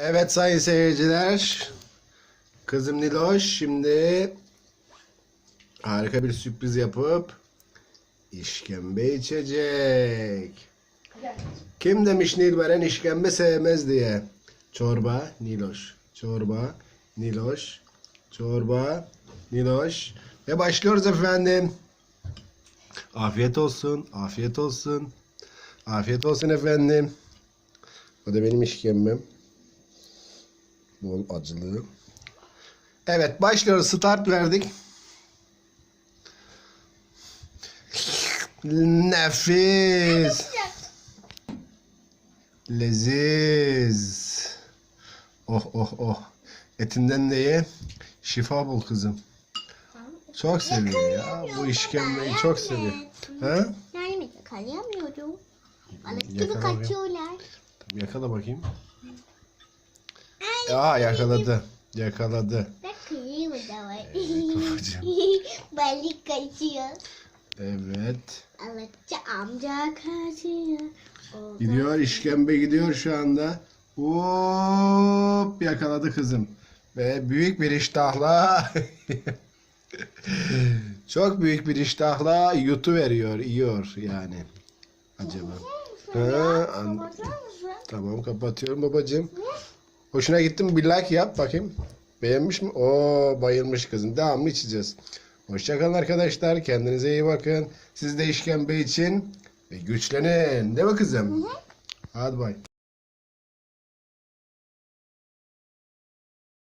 Evet sayın seyirciler. Kızım Niloş şimdi harika bir sürpriz yapıp işkembe içecek. Kim demiş Nilberen işkembe sevmez diye. Çorba, Niloş. Çorba, Niloş. Çorba, Niloş. Ve başlıyoruz efendim. Afiyet olsun, afiyet olsun. Afiyet olsun efendim. Bu da benim işkembem. Bol acılı. Evet başlıyoruz. Start verdik. Nefis. Leziz. Oh oh oh. Etinden de ye. Şifa bul kızım. Çok seviyor ya. Bu işkembeyi çok seviyor. Ha? Yani yakalayamıyorum. Balık gibi kaçıyorlar. Yakala bakayım. Aa yakaladı. Yakaladı. Babacığım. Balık kaçıyor. Evet. Alıkçı amca kaçıyor. O Gidiyor işkembe gidiyor şu anda. Hop yakaladı kızım. Ve büyük bir iştahla çok büyük bir iştahla yutu veriyor, yiyor yani. Acaba. Ha, an- tamam kapatıyorum babacığım. Hoşuna gitti mi? Bir like yap bakayım. Beğenmiş mi? Oo bayılmış kızım. Devamlı içeceğiz. Hoşçakalın arkadaşlar. Kendinize iyi bakın. Siz de işkembe için güçlenin. Değil mi kızım? Hadi bay.